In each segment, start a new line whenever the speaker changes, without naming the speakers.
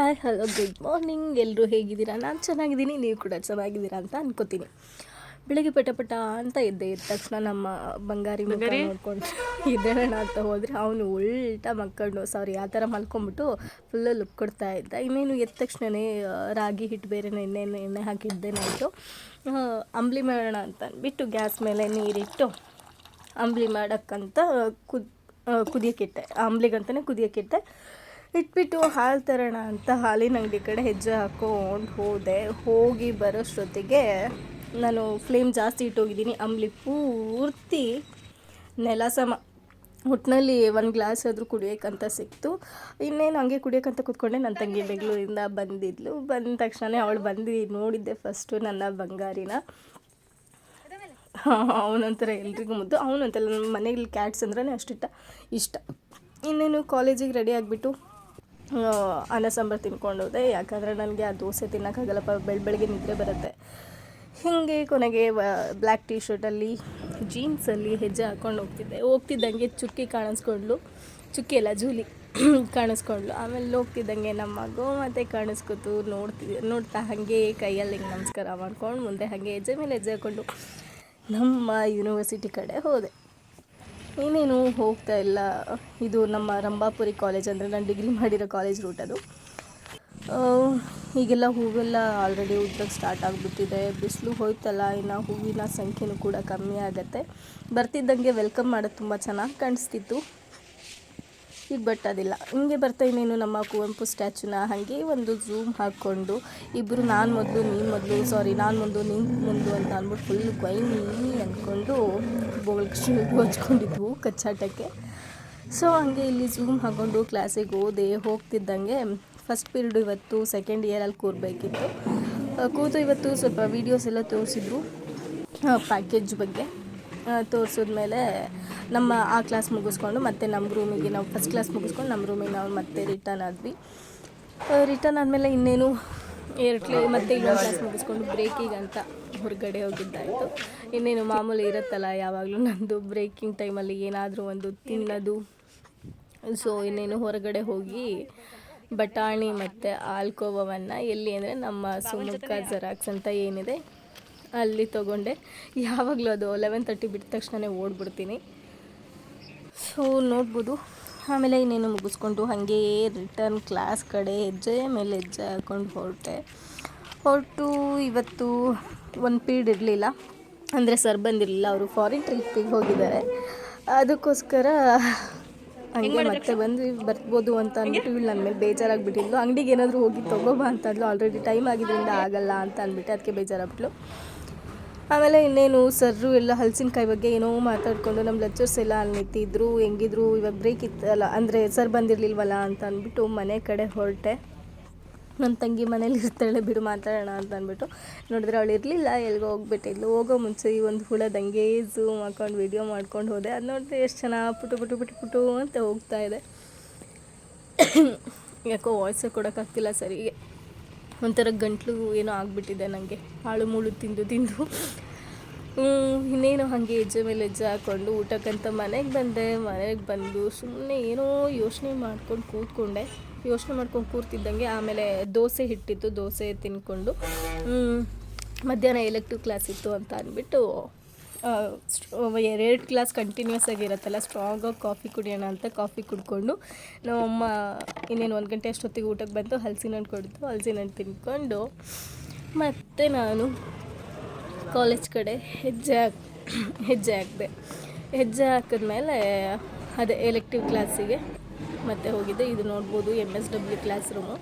Hi hello good morning ಎಲ್ಲರೂ ಹೇಗಿದ್ದೀರಾ? ನಾನು ಚೆನ್ನಾಗಿದ್ದೀನಿ ನೀವು ಕೂಡ ಚೆನ್ನಾಗಿದ್ದೀರಾ ಅಂತ ಅನ್ಕೋತೀನಿ. ಬೆಳಗ್ಗೆ ಪಟ ಪಟ ಅಂತ ಎದ್ದೆ ಎದ್ದ ತಕ್ಷಣ ನಮ್ಮ ಬಂಗಾರಿ ಮುಖ ನೋಡ್ಕೊಂಡು ಇದ್ದೇಣ ಅಂತ ಹೋದರೆ ಅವನು ಉಲ್ಟಾ ಮಕ್ಕಳು ಸಾರಿ ಆ ಥರ ಮಲ್ಕೊಂಬಿಟ್ಟು ಫುಲ್ಲು ಲುಕ್ ಕೊಡ್ತಾ ಇದ್ದ. ಇನ್ನೇನು ಎದ್ದ ತಕ್ಷಣವೇ ರಾಗಿ ಹಿಟ್ಟು ಬೇರೆ ಎಣ್ಣೆ ಎಣ್ಣೆ ಹಾಕಿದ್ದೇನಾಯಿತು ಅಂಬ್ಲಿ ಮಾಡೋಣ ಅಂತ ಅಂದ್ಬಿಟ್ಟು ಗ್ಯಾಸ್ ಮೇಲೆ ನೀರಿಟ್ಟು ಅಂಬ್ಲಿ ಮಾಡೋಕ್ಕಂತ ಕುದ್ ಕುದಿಯೋಕ್ಕಿಟ್ಟೆ ಅಂಬ್ಲಿಗಂತಲೇ ಕುದಿಯೋಕ್ಕಿಟ್ಟೆ ಇಟ್ಬಿಟ್ಟು ಹಾಲು ತರೋಣ ಅಂತ ಹಾಲಿನ ಅಂಗಡಿ ಕಡೆ ಹೆಜ್ಜೆ ಹಾಕೊಂಡು ಹೋದೆ. ಹೋಗಿ ಬರೋಷ್ಟೊತ್ತಿಗೆ ನಾನು ಫ್ಲೇಮ್ ಜಾಸ್ತಿ ಇಟ್ಟೋಗಿದ್ದೀನಿ. ಅಂಬ್ಲಿ ಪೂರ್ತಿ ನೆಲ ಸಮ. ಒಟ್ಟಿನಲ್ಲಿ ಒಂದು ಗ್ಲಾಸ್ ಆದರೂ ಕುಡಿಯೋಕ್ಕಂತ ಸಿಕ್ತು. ಇನ್ನೇನು ಹಂಗೆ ಕುಡಿಯೋಕ್ಕಂತ ಕೂತ್ಕೊಂಡೆ. ನನ್ನ ತಂಗಿ ಬೆಂಗಳೂರಿಂದ ಬಂದಿದ್ಲು. ಬಂದ ತಕ್ಷಣ ಅವಳು ಬಂದು ನೋಡಿದ್ದೆ ಫಸ್ಟು ನನ್ನ ಬಂಗಾರಿನ. ಅವನಂತರ ಎಲ್ರಿಗೂ ಮುದ್ದು. ಅವನಂತಲ್ಲ ನಮ್ಮ ಮನೇಲಿ ಕ್ಯಾಟ್ಸ್ ಅಂದ್ರೆ ಅಷ್ಟಿಷ್ಟ. ಇಷ್ಟ. ಇನ್ನೇನು ಕಾಲೇಜಿಗೆ ರೆಡಿ ಆಗಿಬಿಟ್ಟು ಅನ್ನ ಸಾಂಬಾರು ತಿನ್ಕೊಂಡು ಹೋದೆ. ಯಾಕಂದರೆ ನನಗೆ ಆ ದೋಸೆ ತಿನ್ನೋಕ್ಕಾಗಲ್ಲಪ್ಪ ಬೆಳ ಬೆಳಗ್ಗೆ ನಿದ್ರೆ ಬರುತ್ತೆ. ಹೀಗೆ ಕೊನೆಗೆ ಬ್ಲ್ಯಾಕ್ ಟೀ ಶರ್ಟಲ್ಲಿ ಜೀನ್ಸಲ್ಲಿ ಹೆಜ್ಜೆ ಹಾಕ್ಕೊಂಡು ಹೋಗ್ತಿದ್ದೆ. ಹೋಗ್ತಿದ್ದಂಗೆ ಚುಕ್ಕಿ ಕಾಣಿಸ್ಕೊಂಡ್ಲು. ಚುಕ್ಕಿ ಎಲ್ಲ ಜೂಲಿ ಕಾಣಿಸ್ಕೊಂಡ್ಲು. ಆಮೇಲೆ ಹೋಗ್ತಿದ್ದಂಗೆ ನಮ್ಮ ಮಗು ಮತ್ತೆ ಕಾಣಿಸ್ಕೊತು. ನೋಡ್ತಿ ನೋಡ್ತಾ ಹಾಗೆ ಕೈಯಲ್ಲಿ ಹಿಂಗೆ ನಮಸ್ಕಾರ ಮಾಡ್ಕೊಂಡು ಮುಂದೆ ಹಾಗೆ ಹೆಜ್ಜೆ ಮೇಲೆ ಹೆಜ್ಜೆ ಹಾಕ್ಕೊಂಡು ನಮ್ಮ ಯೂನಿವರ್ಸಿಟಿ ಕಡೆ ಹೋದೆ. ಇನ್ನೇನು ಹೋಗ್ತಾ ಇಲ್ಲ. ಇದು ನಮ್ಮ ರಂಭಾಪುರಿ ಕಾಲೇಜ್ ಅಂದರೆ ನಾನು ಡಿಗ್ರಿ ಮಾಡಿರೋ ಕಾಲೇಜ್ ರೂಟ್ ಅದು. ಈಗೆಲ್ಲ ಹೂವೆಲ್ಲ ಆಲ್ರೆಡಿ ಉದ್ದಕ್ಕೆ ಸ್ಟಾರ್ಟ್ ಆಗಿಬಿಟ್ಟಿದೆ. ಬಿಸಿಲು ಹೋಯ್ತಲ್ಲ, ಇನ್ನು ಹೂವಿನ ಸಂಖ್ಯೆನೂ ಕೂಡ ಕಮ್ಮಿ ಆಗತ್ತೆ. ಬರ್ತಿದ್ದಂಗೆ ವೆಲ್ಕಮ್ ಮಾಡೋದು ತುಂಬ ಚೆನ್ನಾಗಿ ಕಾಣಿಸ್ತಿತ್ತು. ಈಗ ಬಟ್ ಅದಿಲ್ಲ. ಹಿಂಗೆ ಬರ್ತಾ ಇನ್ನೇನು ನಮ್ಮ ಕುವೆಂಪು ಸ್ಟ್ಯಾಚುನ ಹಾಗೆ ಒಂದು ಝೂಮ್ ಹಾಕ್ಕೊಂಡು ಇಬ್ಬರು ನಾನು ಮೊದಲು, ನೀನು ಮೊದಲು, ಸಾರಿ ನಾನು ಮುಂದು, ನೀನು ಮುಂದು ಅಂತ ಅಂದ್ಬಿಟ್ಟು ಫುಲ್ ಕೊಯ್ನಿ ಅಂದ್ಕೊಂಡು ಬೋಳ್ಕಿ ಹಚ್ಕೊಂಡಿದ್ವು ಕಚ್ಚಾಟಕ್ಕೆ. ಸೊ ಹಂಗೆ ಇಲ್ಲಿ ಝೂಮ್ ಹಾಕ್ಕೊಂಡು ಕ್ಲಾಸಿಗೆ ಓದೆ ಹೋಗ್ತಿದ್ದಂಗೆ ಫಸ್ಟ್ ಪೀರಿಯಡ್ ಇವತ್ತು ಸೆಕೆಂಡ್ ಇಯರಲ್ಲಿ ಕೂರಬೇಕಿತ್ತು. ಕೂತು ಇವತ್ತು ಸ್ವಲ್ಪ ವೀಡಿಯೋಸ್ ಎಲ್ಲ ತೋರಿಸಿದ್ರು ಪ್ಯಾಕೇಜ್ ಬಗ್ಗೆ. ತೋರಿಸಿದ್ಮೇಲೆ ನಮ್ಮ ಆ ಕ್ಲಾಸ್ ಮುಗಿಸ್ಕೊಂಡು ಮತ್ತೆ ನಮ್ಮ ರೂಮಿಗೆ ನಾವು ಫಸ್ಟ್ ಕ್ಲಾಸ್ ಮುಗಿಸ್ಕೊಂಡು ನಮ್ಮ ರೂಮಿಗೆ ನಾವು ಮತ್ತೆ ರಿಟರ್ನ್ ಆದ್ವಿ. ರಿಟರ್ನ್ ಆದಮೇಲೆ ಇನ್ನೇನು ಎರಡು ಮತ್ತೆ ಇನ್ನೊಂದು ಕ್ಲಾಸ್ ಮುಗಿಸ್ಕೊಂಡು ಬ್ರೇಕಿಗೆ ಅಂತ ಹೊರಗಡೆ ಹೋಗಿದ್ದಾಯಿತು. ಇನ್ನೇನು ಮಾಮೂಲಿ ಇರುತ್ತಲ್ಲ ಯಾವಾಗಲೂ ನಂದು ಬ್ರೇಕಿಂಗ್ ಟೈಮಲ್ಲಿ ಏನಾದರೂ ಒಂದು ತಿನ್ನೋದು. ಸೊ ಇನ್ನೇನು ಹೊರಗಡೆ ಹೋಗಿ ಬಟಾಣಿ ಮತ್ತು ಆಲ್ಕೋವವನ್ನು ಎಲ್ಲಿ ಅಂದರೆ ನಮ್ಮ ಸುಮುಖ ಜೆರಾಕ್ಸ್ ಅಂತ ಏನಿದೆ ಅಲ್ಲಿ ತೊಗೊಂಡೆ. ಯಾವಾಗಲೂ ಅದು ಲೆವೆನ್ ತರ್ಟಿ ಬಿಟ್ಟ ತಕ್ಷಣ ಓಡ್ಬಿಡ್ತೀನಿ. ಸೊ ನೋಡ್ಬೋದು. ಆಮೇಲೆ ಇನ್ನೇನು ಮುಗಿಸ್ಕೊಂಡು ಹಾಗೇ ರಿಟರ್ನ್ ಕ್ಲಾಸ್ ಕಡೆ ಹೆಜ್ಜೆ ಮೇಲೆ ಹೆಜ್ಜೆ ಹಾಕ್ಕೊಂಡು ಹೊರಟೆ. ಹೊರಟು ಇವತ್ತು ಒಂದು ಪೀಡ್ ಇರಲಿಲ್ಲ. ಅಂದರೆ ಸರ್ ಬಂದಿರಲಿಲ್ಲ, ಅವರು ಫಾರಿನ್ ಟ್ರಿಪ್ಪಿಗೆ ಹೋಗಿದ್ದಾರೆ. ಅದಕ್ಕೋಸ್ಕರ ಹಂಗೆ ಮತ್ತೆ ಬಂದು ಬರ್ಬೋದು ಅಂತ ಅಂದ್ಬಿಟ್ಟು ಇವ್ಳು ನನ್ನ ಮೇಲೆ ಬೇಜಾರಾಗ್ಬಿಟ್ಟಿದ್ಲು. ಅಂಗಡಿಗೆ ಏನಾದರೂ ಹೋಗಿ ತೊಗೋಬಾ ಅಂತಂದ್ಲು ಆಲ್ರೆಡಿ ಟೈಮ್ ಆಗಿದ್ದರಿಂದ ಆಗಲ್ಲ ಅಂತ ಅಂದ್ಬಿಟ್ಟು ಅದಕ್ಕೆ ಬೇಜಾರಾಗ್ಬಿಟ್ಲು. ಆಮೇಲೆ ಇನ್ನೇನು ಸರ್ರು ಎಲ್ಲ ಹಲಸಿನಕಾಯಿ ಬಗ್ಗೆ ಏನೋ ಮಾತಾಡ್ಕೊಂಡು ನಮ್ಮ ಲೆಕ್ಚರ್ಸ್ ಎಲ್ಲ ಅಲ್ಲಿ ನಿಂತಿದ್ರು ಹೆಂಗಿದ್ರು ಇವಾಗ ಬ್ರೇಕ್ ಇತ್ತಲ್ಲ ಅಂದರೆ ಸರ್ ಬಂದಿರಲಿಲ್ವಲ್ಲ ಅಂತ ಅಂದ್ಬಿಟ್ಟು ಮನೆ ಕಡೆ ಹೊರಟೆ. ನನ್ನ ತಂಗಿ ಮನೇಲಿ ಇರ್ತಾಳೆ, ಬಿಡು ಮಾತಾಡೋಣ ಅಂತ ಅಂದ್ಬಿಟ್ಟು. ನೋಡಿದ್ರೆ ಅವಳು ಇರಲಿಲ್ಲ ಎಲ್ಲಿಗೋ ಹೋಗ್ಬಿಟ್ಟಿದ್ಲು ಹೋಗೋ ಮುಂಚೆ ಈ ಒಂದು ಹುಳ ಝೂಮ್ ಹಾಕೊಂಡು ವಿಡಿಯೋ ಮಾಡ್ಕೊಂಡು ಹೋದೆ. ಅದು ನೋಡಿದ್ರೆ ಎಷ್ಟು ಚೆನ್ನಾಗಿ ಪುಟು ಪುಟು ಪುಟು ಪುಟು ಅಂತ ಹೋಗ್ತಾ ಇದೆ. ಯಾಕೋ ವಾಯ್ಸೇ ಕೊಡೋಕ್ಕಾಗ್ತಿಲ್ಲ ಸರಿಗೆ. ಒಂಥರ ಗಂಟ್ಲು ಏನೋ ಆಗಿಬಿಟ್ಟಿದೆ ನನಗೆ ಹಾಳು ಮುಳು ತಿಂದು ತಿಂದು. ಇನ್ನೇನು ಹಾಗೆ ಹೆಜ್ಜೆ ಮೇಲೆ ಹೆಜ್ಜೆ ಹಾಕ್ಕೊಂಡು ಊಟಕ್ಕಂತ ಮನೆಗೆ ಬಂದೆ. ಮನೆಗೆ ಬಂದು ಸುಮ್ಮನೆ ಏನೋ ಯೋಚನೆ ಮಾಡ್ಕೊಂಡು ಕೂತ್ಕೊಂಡೆ. ಯೋಚನೆ ಮಾಡ್ಕೊಂಡು ಕೂರ್ತಿದ್ದಂಗೆ ಆಮೇಲೆ ದೋಸೆ ಹಿಟ್ಟಿತ್ತು, ದೋಸೆ ತಿನ್ಕೊಂಡು. ಮಧ್ಯಾಹ್ನ ಎಲೆಕ್ಟಿವ್ ಕ್ಲಾಸ್ ಇತ್ತು ಅಂತ ಅಂದ್ಬಿಟ್ಟು ಎರಡು ಕ್ಲಾಸ್ ಕಂಟಿನ್ಯೂಸ್ ಆಗಿರುತ್ತಲ್ಲ ಸ್ಟ್ರಾಂಗಾಗಿ ಕಾಫಿ ಕುಡಿಯೋಣ ಅಂತ ಕಾಫಿ ಕುಡ್ಕೊಂಡು ನಮ್ಮಮ್ಮ ಇನ್ನೇನು ಒಂದು ಗಂಟೆ ಅಷ್ಟೊತ್ತಿಗೆ ಊಟಕ್ಕೆ ಬಂತು. ಹಲಸಿನ ಹಣ್ಣು ಕೊಡ್ತು. ಹಲಸಿನ ತಿನ್ಕೊಂಡು ಮತ್ತೆ ನಾನು ಕಾಲೇಜ್ ಕಡೆ ಹೆಜ್ಜೆ ಹಾಕ್ ಹೆಜ್ಜೆ ಹಾಕಿದೆ. ಹೆಜ್ಜೆ ಹಾಕಿದ್ಮೇಲೆ ಅದೇ ಎಲೆಕ್ಟಿವ್ ಕ್ಲಾಸಿಗೆ ಮತ್ತೆ ಹೋಗಿದ್ದೆ. ಇದು ನೋಡ್ಬೋದು M S W class room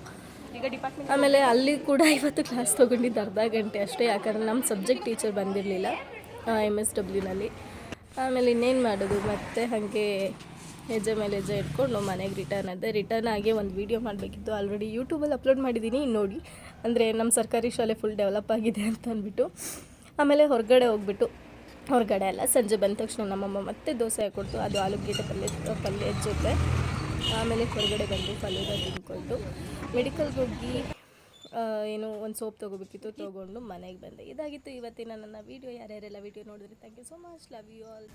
ಆಮೇಲೆ ಅಲ್ಲಿ ಕೂಡ ಇವತ್ತು ಕ್ಲಾಸ್ ತೊಗೊಂಡಿದ್ದು ಅರ್ಧ ಗಂಟೆ ಅಷ್ಟೇ. ಯಾಕಂದರೆ ನಮ್ಮ ಸಬ್ಜೆಕ್ಟ್ ಟೀಚರ್ ಬಂದಿರಲಿಲ್ಲ ಎಂ ಎಸ್ ಡಬ್ಲ್ಯೂನಲ್ಲಿ ಆಮೇಲೆ ಇನ್ನೇನು ಮಾಡೋದು? ಮತ್ತೆ ಹಾಗೆ ಹೆಜ್ಜೆ ಮೇಲೆ ಹೆಜ್ಜೆ ಇಟ್ಕೊಂಡು ಮನೆಗೆ ರಿಟರ್ನ್ ಅದೇ ರಿಟರ್ನ್ ಆಗಿ ಒಂದು ವೀಡಿಯೋ ಮಾಡಬೇಕಿತ್ತು. ಆಲ್ರೆಡಿ ಯೂಟ್ಯೂಬಲ್ಲಿ ಅಪ್ಲೋಡ್ ಮಾಡಿದ್ದೀನಿ ನೋಡಿ. ಅಂದರೆ ನಮ್ಮ ಸರ್ಕಾರಿ ಶಾಲೆ ಫುಲ್ ಡೆವಲಪ್ ಆಗಿದೆ ಅಂತ ಅಂದ್ಬಿಟ್ಟು. ಆಮೇಲೆ ಹೊರಗಡೆ ಹೋಗ್ಬಿಟ್ಟು ಹೊರಗಡೆ ಅಲ್ಲ ಸಂಜೆ ಬಂದ ತಕ್ಷಣ ನಮ್ಮಮ್ಮ ಮತ್ತೆ ದೋಸೆ ಕೊಡ್ತು. ಅದು ಆಲೂಗೆಡ್ಡೆ ಪಲ್ಯ, ಪಲ್ಯದ ಜೊತೆ. ಆಮೇಲೆ ಹೊರಗಡೆ ಬಂದು ಪಲ್ಯದ ತಿಂದ್ಕೊಂಡು ಮೆಡಿಕಲ್ಗೆ ಹೋಗಿ ಏನು ಒಂದು ಸೋಪ್ ತೊಗೋಬೇಕಿತ್ತು, ತೊಗೊಂಡು ಮನೆಗೆ ಬಂದೆ. ಇದಾಗಿತ್ತು ಇವತ್ತಿನ ನನ್ನ ವೀಡಿಯೋ ಯಾರ್ಯಾರೆಲ್ಲ ವೀಡಿಯೋ ನೋಡಿದ್ರೆ thank you so much love you all